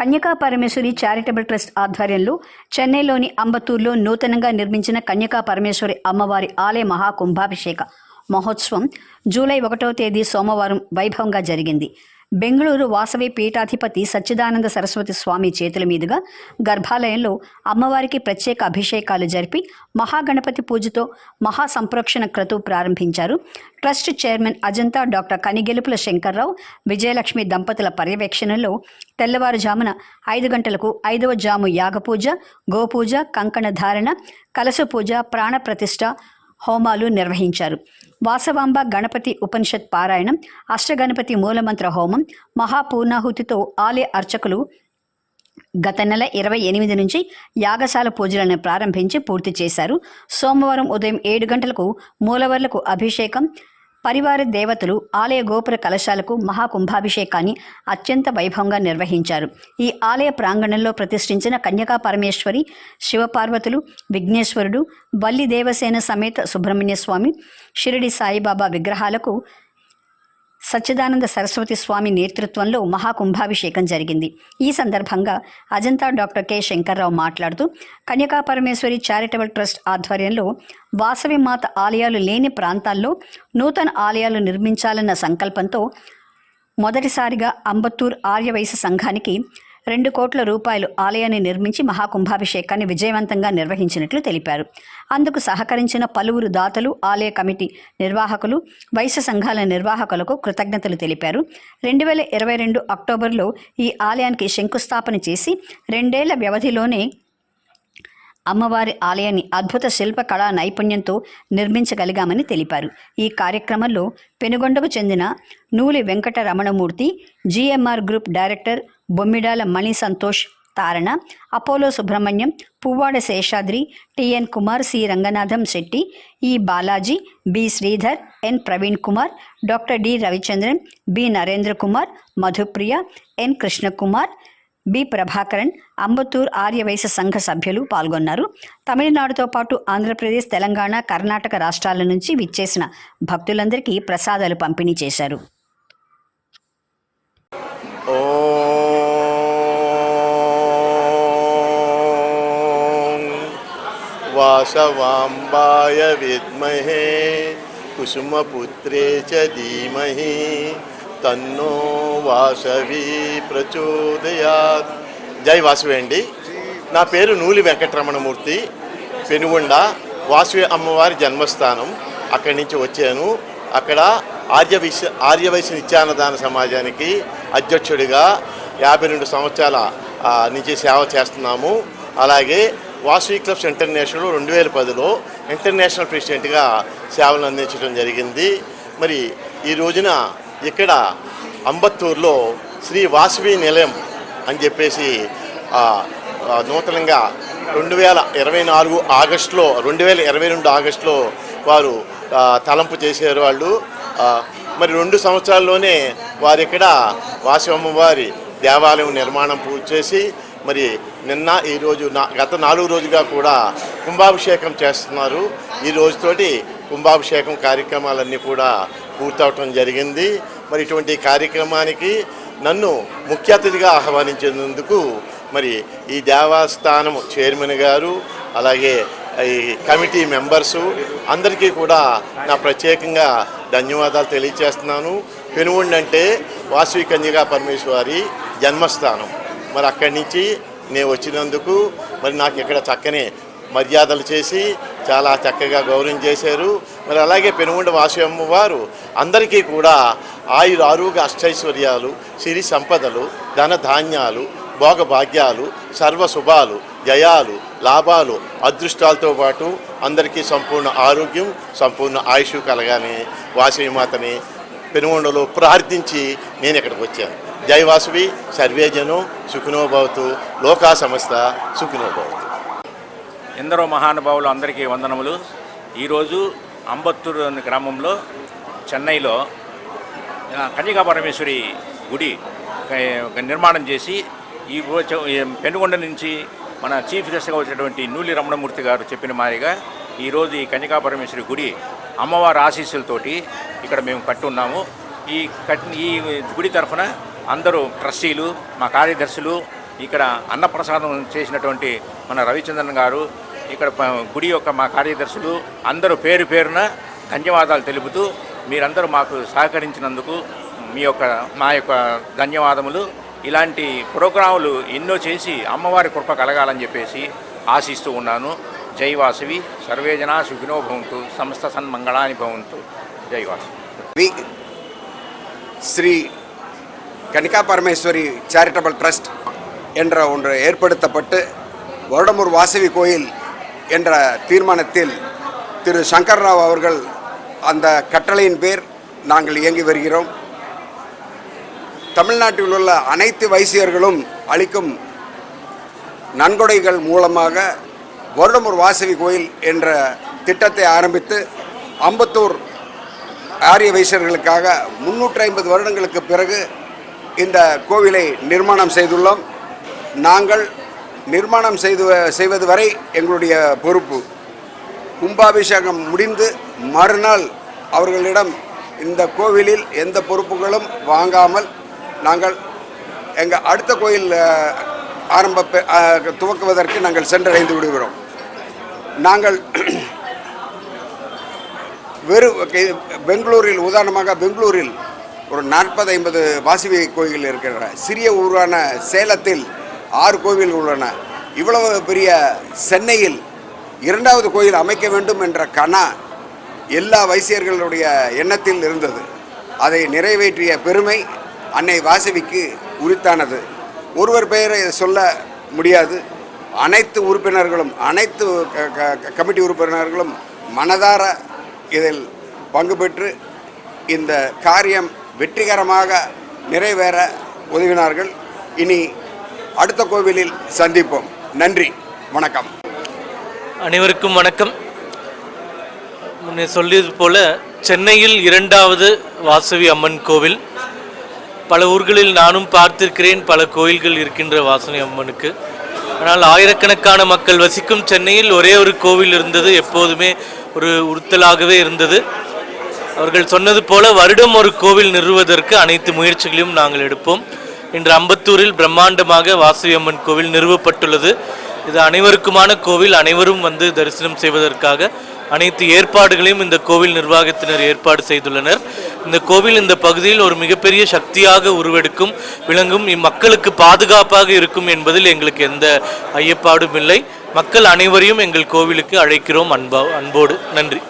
Kanyaka Parameshwari charitable trust ఆధ్వర్యంలో చెన్నైలోని అంబతూర్లో నూతనంగా నిర్మించిన కన్యకా పరమేశ్వరి అమ్మవారి ఆలయ మహాకుంభాభిషేక మహోత్సవం జూలై ఒకటవ తేదీ సోమవారం వైభవంగా జరిగింది. బెంగళూరు వాసవి పీఠాధిపతి సచ్చిదానంద సరస్వతి స్వామి చేతుల మీదుగా గర్భాలయంలో అమ్మవారికి ప్రత్యేక అభిషేకాలు జరిపి మహాగణపతి పూజతో మహాసంప్రోక్షణ క్రతువు ప్రారంభించారు. Trust chairman Ajantha doctor Kanigelupula Shankarrao Vijayalakshmi దంపతుల పర్యవేక్షణలో తెల్లవారుజామున ఐదు గంటలకు ఐదవ జాము యాగపూజ గోపూజ కంకణ ధారణ కలశ పూజ ప్రాణప్రతిష్ఠ హోమాలు నిర్వహించారు. వాసవాంబ గణపతి ఉపనిషత్ పారాయణం అష్టగణపతి మూలమంత్ర హోమం మహాపూర్ణాహుతితో ఆలయ అర్చకులు గత నెల ఇరవై ఎనిమిది నుంచి యాగశాల పూజలను ప్రారంభించి పూర్తి చేశారు. సోమవారం ఉదయం ఏడు గంటలకు మూలవర్లకు అభిషేకం పరివార దేవతలు ఆలయ గోపుర కలశాలకు మహాకుంభాభిషేకాన్ని అత్యంత వైభవంగా నిర్వహించారు. ఈ ఆలయ ప్రాంగణంలో ప్రతిష్ఠించిన కన్యకా పరమేశ్వరి శివపార్వతులు విఘ్నేశ్వరుడు వల్లి దేవసేన సమేత సుబ్రహ్మణ్య స్వామి షిరిడి సాయిబాబా విగ్రహాలకు సచ్చిదానంద సరస్వతి స్వామి నేతృత్వంలో మహాకుంభాభిషేకం జరిగింది. ఈ సందర్భంగా అజంతా డాక్టర్ కె. శంకర్రావు మాట్లాడుతూ కన్యకాపరమేశ్వరి చారిటబుల్ ట్రస్ట్ ఆధ్వర్యంలో వాసవి మాత ఆలయాలు లేని ప్రాంతాల్లో నూతన ఆలయాలు నిర్మించాలన్న సంకల్పంతో మొదటిసారిగా అంబత్తూర్ ఆర్యవైశ్య సంఘానికి రెండు కోట్ల రూపాయలు ఆలయాన్ని నిర్మించి మహాకుంభాభిషేకాన్ని విజయవంతంగా నిర్వహించినట్లు తెలిపారు. అందుకు సహకరించిన పలువురు దాతలు ఆలయ కమిటీ నిర్వాహకులు వైశ్య సంఘాల నిర్వాహకులకు కృతజ్ఞతలు తెలిపారు. రెండు వేల ఇరవై రెండు అక్టోబర్లో ఈ ఆలయానికి శంకుస్థాపన చేసి రెండేళ్ళ వ్యవధిలోనే అమ్మవారి ఆలయాన్ని అద్భుత శిల్ప కళా నైపుణ్యంతో నిర్మించగలిగామని తెలిపారు. ఈ కార్యక్రమంలో పెనుగొండకు చెందిన Nooli Venkata Ramanamurthy GMR group director Bommidala Mani Santosh Tarana Apollo Subrahmanyam Puvvada Seshadri TN Kumar C Ranganatham Shetty E Balaji B Sridhar N Praveen Kumar doctor D Ravichandran B Narendra Kumar Madhupriya N Krishnakumar B Prabhakaran Ambattur Aryavysya సంఘ సభ్యులు పాల్గొన్నారు. తమిళనాడుతో పాటు ఆంధ్రప్రదేశ్ తెలంగాణ కర్ణాటక రాష్ట్రాల నుంచి విచ్చేసిన భక్తులందరికీ ప్రసాదాలు పంపిణీ చేశారు. ఓ వాసవాంబాయ విద్మహే కుసుమపుత్రే చ ధీమహి తన్నో వాసవి ప్రచోదయా జై వాసువేండి అండి. నా పేరు నూలి వెంకటరమణమూర్తి పెనుగొండ వాసవి అమ్మవారి జన్మస్థానం. అక్కడి నుంచి వచ్చాను. అక్కడ ఆర్య విశ ఆర్యవైశ్య నిత్యానదాన సమాజానికి అధ్యక్షుడిగా యాభై రెండు సంవత్సరాల నుంచి సేవ చేస్తున్నాము. అలాగే వాసవి క్లబ్స్ ఇంటర్నేషనల్ రెండు వేల పదిలో ఇంటర్నేషనల్ ప్రెసిడెంట్గా సేవలు అందించడం జరిగింది. మరి ఈ రోజున ఇక్కడ అంబత్తూరులో శ్రీ వాసవి నిలయం అని చెప్పేసి నూతనంగా రెండు వేల ఇరవై నాలుగు ఆగస్టులో రెండు వేల ఇరవై రెండు ఆగస్టులో వారు తలంపు చేశారు వాళ్ళు. మరి రెండు సంవత్సరాల్లోనే వారు ఇక్కడ వారి దేవాలయం నిర్మాణం పూర్తి చేసి మరి నిన్న ఈరోజు నా గత నాలుగు రోజుగా కూడా కుంభాభిషేకం చేస్తున్నారు. ఈ రోజుతోటి కుంభాభిషేకం కార్యక్రమాలన్నీ కూడా పూర్తవటం జరిగింది. మరి ఇటువంటి కార్యక్రమానికి నన్ను ముఖ్య అతిథిగా ఆహ్వానించినందుకు మరి ఈ దేవస్థానం చైర్మన్ గారు అలాగే ఈ కమిటీ మెంబర్సు అందరికీ కూడా నా ప్రత్యేకంగా ధన్యవాదాలు తెలియజేస్తున్నాను. పెనుగొండంటే వాసవి కన్యగా పరమేశ్వరి జన్మస్థానం. మరి అక్కడి నుంచి నేను వచ్చినందుకు మరి నాకు ఇక్కడ చక్కని మర్యాదలు చేసి చాలా చక్కగా గౌరవం చేశారు. మరి అలాగే పెనుగొండ వాసవమ్మ వారు అందరికీ కూడా ఆయుర ఆరోగ్య అష్టైశ్వర్యాలు సిరి సంపదలు ధన ధాన్యాలు భోగభాగ్యాలు సర్వశుభాలు జయాలు లాభాలు అదృష్టాలతో పాటు అందరికీ సంపూర్ణ ఆరోగ్యం సంపూర్ణ ఆయుష్ కలగానే వాసవి మాతని పెనుగొండలో ప్రార్థించి నేను ఇక్కడికి వచ్చాను. జైవాసువి సర్వేజను సుఖినోభవతు లోకా సంస్థ సుఖినోభవతు ఎందరో మహానుభావులు అందరికీ వందనములు. ఈరోజు అంబత్తూరు అనే గ్రామంలో చెన్నైలో కన్యకా పరమేశ్వరి గుడి నిర్మాణం చేసి ఈ ఈ పెనుగొండ నుంచి మన చీఫ్ గెస్ట్గా వచ్చినటువంటి నూలి రమణమూర్తి గారు చెప్పిన మాదిరిగా ఈరోజు ఈ కన్యకా పరమేశ్వరి గుడి అమ్మవారి ఆశీస్సులతోటి ఇక్కడ మేము కట్టున్నాము. ఈ కట్ ఈ గుడి తరఫున అందరూ ట్రస్టీలు మా కార్యదర్శులు ఇక్కడ అన్నప్రసాదం చేసినటువంటి మన రవిచంద్రన్ గారు ఇక్కడ గుడి యొక్క మా కార్యదర్శులు అందరూ పేరు పేరున ధన్యవాదాలు తెలుపుతూ మీరందరూ మాకు సహకరించినందుకు మీ యొక్క మా యొక్క ధన్యవాదములు. ఇలాంటి ప్రోగ్రాములు ఎన్నో చేసి అమ్మవారి కృప కలగాలని చెప్పేసి ఆశిస్తూ ఉన్నాను. జై వాసవి సర్వేజన సుఖినో భవంతు సమస్త సన్మంగళాని భవంతు. జై వాసవి. శ్రీ கனிகா பரமேஸ்வரி சேரிட்டபிள் ட்ரஸ்ட் என்ற ஒன்று ஏற்படுத்தப்பட்டு வருடமூர் வாசவி கோயில் என்ற தீர்மானத்தில் திரு சங்கர் ராவ் அவர்கள் அந்த கட்டளையின் பேர் நாங்கள் இயங்கி வருகிறோம். தமிழ்நாட்டில் உள்ள அனைத்து வைசியர்களும் அளிக்கும் நன்கொடைகள் மூலமாக வருடமூர் வாசவி கோயில் என்ற திட்டத்தை ஆரம்பித்து அம்பத்தூர் ஆரிய வைசியர்களுக்காக முன்னூற்றி ஐம்பது வருடங்களுக்கு பிறகு இந்த கோவிலை நிர்மாணம் செய்துள்ளோம். நாங்கள் நிர்மாணம் செய்து செய்வது வரை எங்களுடைய பொறுப்பு. கும்பாபிஷேகம் முடிந்து மறுநாள் அவர்களிடம் இந்த கோவிலில் எந்த பொறுப்புகளும் வாங்காமல் நாங்கள் எங்கள் அடுத்த கோயில் ஆரம்ப பெ- துவக்குவதற்கு நாங்கள் சென்றடைந்து விடுகிறோம். நாங்கள் வெறும் பெங்களூரில் உதாரணமாக பெங்களூரில் ஒரு நாற்பது ஐம்பது வாசுவி கோயில் இருக்கிற சிறிய ஊரான சேலத்தில் ஆறு கோவில்கள் உள்ளன. இவ்வளவு பெரிய சென்னையில் இரண்டாவது கோயில் அமைக்க வேண்டும் என்ற கனா எல்லா வைசியர்களுடைய எண்ணத்தில் இருந்தது. அதை நிறைவேற்றிய பெருமை அன்னை வாசவிக்கு உரித்தானது. ஒருவர் பெயரை சொல்ல முடியாது. அனைத்து உறுப்பினர்களும் அனைத்து க- க- கமிட்டி உறுப்பினர்களும் மனதார இதில் பங்கு பெற்று இந்த காரியம் வெற்றிகரமாக நிறைவேற உதவினார்கள். இனி அடுத்த கோவிலில் சந்திப்போம். நன்றி. வணக்கம். அனைவருக்கும் வணக்கம். முன்னே சொல்லியது போல சென்னையில் இரண்டாவது வாசவி அம்மன் கோவில். பல ஊர்களில் நானும் பார்த்திருக்கிறேன். பல கோயில்கள் இருக்கின்ற வாசவி அம்மனுக்கு. ஆனால் ஆயிரக்கணக்கான மக்கள் வசிக்கும் சென்னையில் ஒரே ஒரு கோவில் இருந்தது. எப்போதுமே ஒரு உறுத்தலாகவே இருந்தது. அவர்கள் சொன்னது போல வருடம் ஒரு கோவில் நிறுவுவதற்கு அனைத்து முயற்சிகளையும் நாங்கள் எடுப்போம். இன்று அம்பத்தூரில் பிரம்மாண்டமாக வாசுவியம்மன் கோவில் நிறுவப்பட்டுள்ளது. இது அனைவருக்குமான கோவில். அனைவரும் வந்து தரிசனம் செய்வதற்காக அனைத்து ஏற்பாடுகளையும் இந்த கோவில் நிர்வாகத்தினர் ஏற்பாடு செய்துள்ளனர். இந்த கோவில் இந்த பகுதியில் ஒரு மிகப்பெரிய சக்தியாக உருவெடுக்கும் விளங்கும் இம்மக்களுக்கு பாதுகாப்பாக இருக்கும் என்பதில் எங்களுக்கு எந்த ஐயப்பாடும் இல்லை. மக்கள் அனைவரையும் எங்கள் கோவிலுக்கு அழைக்கிறோம். அன்பா அன்போடு. நன்றி.